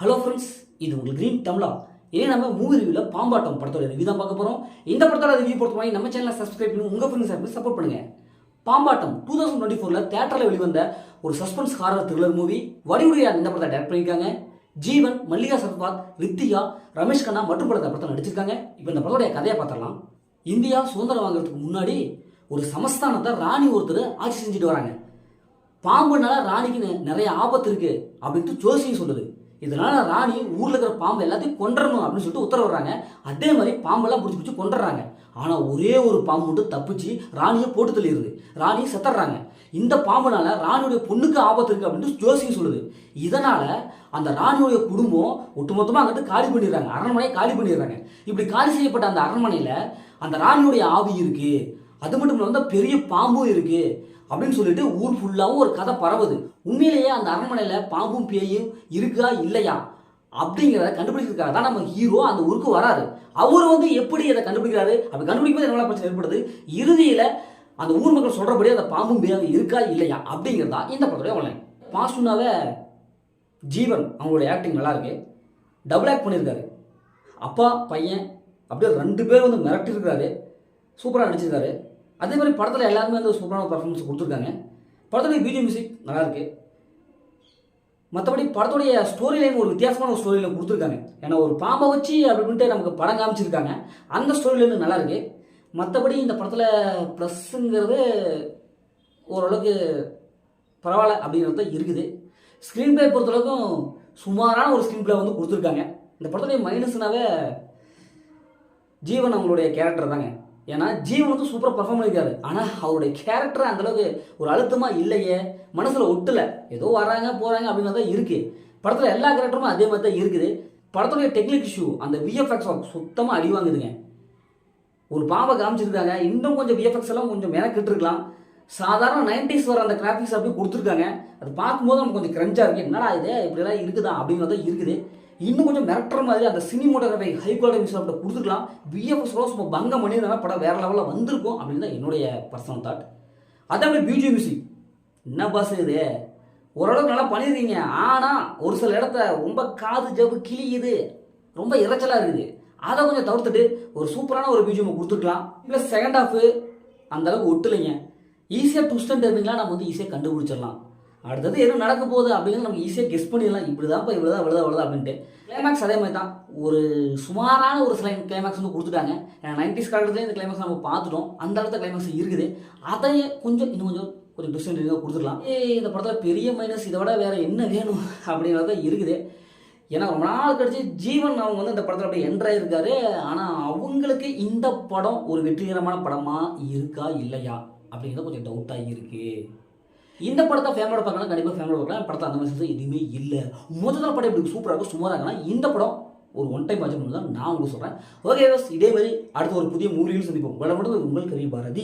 Hello friends இது உங்கள் green தமிழா ஏன் நம்ம மூவி ரிவியூவில் பாம்பாட்டம் படத்தோட ரிவ்யூ தான் பார்க்க போகிறோம் இந்த படத்தோட ரிவ்யூ பொறுத்த மாதிரி நம்ம சேனலை சப்ஸ்கிரைப் பண்ணி உங்கள் ஃப்ரெண்ட்ஸ் சார்பில் சப்போர்ட் பண்ணுங்கள் பாம்பாட்டம் டூ தௌசண்ட் டுவெண்ட்டி ஃபோரில் தேட்டரில் வெளிவந்த ஒரு சஸ்பென்ஸ் ஹாரர் த்ரில்லர் மூவி வடிவுடையா இந்த படத்தை டேரக்ட் பண்ணியிருக்காங்க. ஜீவன் மல்லிகா சரத்வாத் ரித்திகா ரமேஷ் கண்ணா மற்றும் படத்தை படத்தில் நடிச்சிருக்காங்க. இப்போ இந்த படத்தோடைய கதையை பார்த்துடலாம். இந்தியா சுதந்திரம் வாங்குறதுக்கு முன்னாடி ஒரு சமஸ்தானத்தை ராணி ஒருத்தர் ஆட்சி செஞ்சுட்டு வராங்க. பாம்புனால ராணிக்கு நிறைய ஆபத்து இருக்குது அப்படின்ட்டு ஜோசியம் சொல்லுது. இதனால ராணி ஊர்ல இருக்கிற பாம்பு எல்லாத்தையும் கொண்டுறணும் அப்படின்னு சொல்லிட்டு உத்தரவுறாங்க அதே மாதிரி பாம்பெல்லாம் பிடிச்சி பிடிச்சி கொண்டுறாங்க ஆனா ஒரே ஒரு பாம்பு மட்டும் தப்பிச்சு ராணியை போட்டு தள்ளிடுது. ராணி செத்துறாங்க. இந்த பாம்புனால ராணியுடைய பொண்ணுக்கு ஆபத்து இருக்கு அப்படின்னு ஜோசியம் சொல்லுது. இதனால அந்த ராணியுடைய குடும்பம் ஒட்டுமொத்தமா அங்கிட்டு காலி பண்ணிடுறாங்க. அரண்மனையை காலி பண்ணிடுறாங்க. இப்படி காலி செய்யப்பட்ட அந்த அரண்மனையில அந்த ராணியுடைய ஆவி இருக்கு. அது மட்டும் இல்லாமல் பெரிய பாம்பும் இருக்கு. அப்படின்னு சொல்லிட்டு ஊர் ஃபுல்லாகவும் ஒரு கதை பரவுது. உண்மையிலேயே அந்த அரண்மனையில் பாம்பும் பேயும் இருக்கா இல்லையா? அப்படிங்கிறத கண்டுபிடிக்கிறதுக்காக தான் நம்ம ஹீரோ அந்த ஊருக்கு வராரு. அவர் வந்து எப்படி அதை கண்டுபிடிக்கிறாரு? அப்படி கண்டுபிடிக்கும் போது என்ன பிரச்சனை ஏற்படுது? இறுதியில் அந்த ஊர் மக்கள் சொல்கிறபடி அந்த பாம்பும் பேயும் இருக்கா இல்லையா? அப்படிங்கிறதா இந்த படத்துடைய ஒன்லைன் பாசுனாவே ஜீவன் அவங்களுடைய ஆக்டிங் நல்லா இருக்கு. டபுள் ஆக்ட் பண்ணியிருக்காரு. அப்பா பையன் அப்படியே ரெண்டு பேரும் வந்து மிரட்டிருக்காரு சூப்பராக நடிச்சிருக்காரு. அதே மாதிரி படத்தில் எல்லாருமே வந்து சூப்பரான பர்ஃபார்மன்ஸ் கொடுத்துருக்காங்க. படத்துடைய வீடியோ மியூசிக் நல்லாயிருக்கு மற்றபடி படத்துடைய ஸ்டோரி லைன் ஒரு வித்தியாசமான ஒரு ஸ்டோரி லைன் கொடுத்துருக்காங்க. ஏன்னா ஒரு பாம்பை வச்சு அப்படின்ட்டு நமக்கு படம் காமிச்சிருக்காங்க. அந்த ஸ்டோரி லைன் மற்றபடி இந்த படத்தில் ப்ளஸ்ஸுங்கிறது ஓரளவுக்கு பரவாயில்ல அப்படிங்கிறது தான் இருக்குது. ஸ்க்ரீன் பிளே பொறுத்தளவுக்கும் சுமாரான ஒரு ஸ்க்ரீன் பிளே வந்து கொடுத்துருக்காங்க. இந்த படத்துடைய மைனஸ்னாவே ஜீவன் அவங்களுடைய கேரக்டர் தாங்க. ஏன்னா ஜீவன் வந்து சூப்பராக பர்ஃபார்ம் பண்ணியிருக்காரு ஆனால் அவருடைய கேரக்டர் அந்தளவுக்கு ஒரு அழுத்தமாக இல்லையே மனசில் ஒட்டலை. ஏதோ வராங்க போகிறாங்க அப்படிங்கிறது தான் இருக்குது படத்தில் எல்லா கேரக்டரும் அதே மாதிரி தான் இருக்குது. படத்துடைய டெக்னிக் இஷ்யூ அந்த விஎஃப்எக்ஸ் சுத்தமாக அடி வாங்குதுங்க. ஒரு பாம்பை காமிச்சிருக்காங்க. இன்னும் கொஞ்சம் விஎஃப்எக்ஸ் எல்லாம் கொஞ்சம் மெனக்கிட்டுருக்கலாம். சாதாரண நைன்டிஸ் வர அந்த கிராஃபிக்ஸ் அப்படியே கொடுத்துருக்காங்க. அது பார்க்கும்போது நமக்கு கொஞ்சம் கிரஞ்சாக இருக்குது என்னடா இது? இப்படிலாம் இருக்குதா? அப்படிங்கிறத இருக்குது. இன்னும் கொஞ்சம் மிரட்டுற மாதிரி அந்த சினிமோட்டோகிராஃபி ஹை குவாலிட்டி மியூசிக் அப்படி கொடுத்துருக்கலாம். விஎஃப்எஸ் சும்மா பங்கம் பண்ணியிருந்தாங்க படம் வேற லெவலில் வந்திருக்கும் அப்படின்னு தான் என்னுடைய பர்சனல் தாட் அதே மாதிரி பியூஜி மியூசிக் என்ன பாஸ் இது? ஓரளவுக்கு நல்லா பண்ணியிருக்கீங்க. ஆனால் ஒரு சில இடத்த ரொம்ப காது ஜவு கிளியுது ரொம்ப இறைச்சலாக இருக்குது. அதை கொஞ்சம் தவிர்த்துட்டு ஒரு சூப்பரான ஒரு பிஜிஎம் கொடுத்துருக்கலாம். இல்லை செகண்ட் ஹாஃபு அந்தளவுக்கு ஒட்டுலைங்க. ஈஸியாக ட்விஸ்ட் அண்ட் டர்னிங்லாம் நம்ம வந்து ஈஸியாக கண்டுபிடிச்சிடலாம். அடுத்தது என்ன நடக்க போகுது அப்படிங்கிறது நமக்கு ஈஸியாக கெஸ் பண்ணிடலாம். இப்படி தான்ப்பா இவ்வளோ தான் இவ்வளோ தான் அப்படின்ட்டு. கிளைமேக்ஸ் அதே மாதிரி தான் ஒரு சுமாரான ஒரு சில கிளைமேக்ஸ் வந்து கொடுத்துட்டாங்க. நைன்டிஸ் காலத்துலேயே இந்த கிளைமேக்ஸ் நம்ம பார்த்துட்டோம். அந்த அளவுக்கு கிளைமேக்ஸ் இருக்குது. அதையே கொஞ்சம் இன்னும் கொஞ்சம் கொஞ்சம் டிஸ்டன்ட் கொடுத்துடலாம். ஏய், இந்த படத்தில் பெரிய மைனஸ் இதை விட வேறு என்ன வேணும் அப்படிங்கிறது தான் இருக்குது. ஏன்னா ரொம்ப நாள் கழிச்சு ஜீவன் அவங்க வந்து இந்த படத்தில் அப்படியே என்ட்ராக இருக்காரு ஆனால் அவங்களுக்கு இந்த படம் ஒரு வெற்றிகரமான படமாக இருக்கா இல்லையா அப்படிங்கிறது கொஞ்சம் டவுட்டாக இருக்கு. இந்த படத்தை ஃபேமிலியோட பார்க்கலாம் கண்டிப்பாக ஃபேமிலியோட பார்க்கலாம். படத்தை அந்த மாதிரி எதுவுமே இல்லை. முதல்ல படம் இப்படி சூப்பராக இருக்கும். சுமாராக இருக்கலாம் இந்த படம் ஒரு ஒன் டைம் வாட்ச் பண்ணி தான் நான் உங்களுக்கு சொல்கிறேன் ஓகே இதே மாதிரி அடுத்த ஒரு புதிய மூவியும் சந்திப்போம். வளமுடன் உங்கள் கவி பாரதி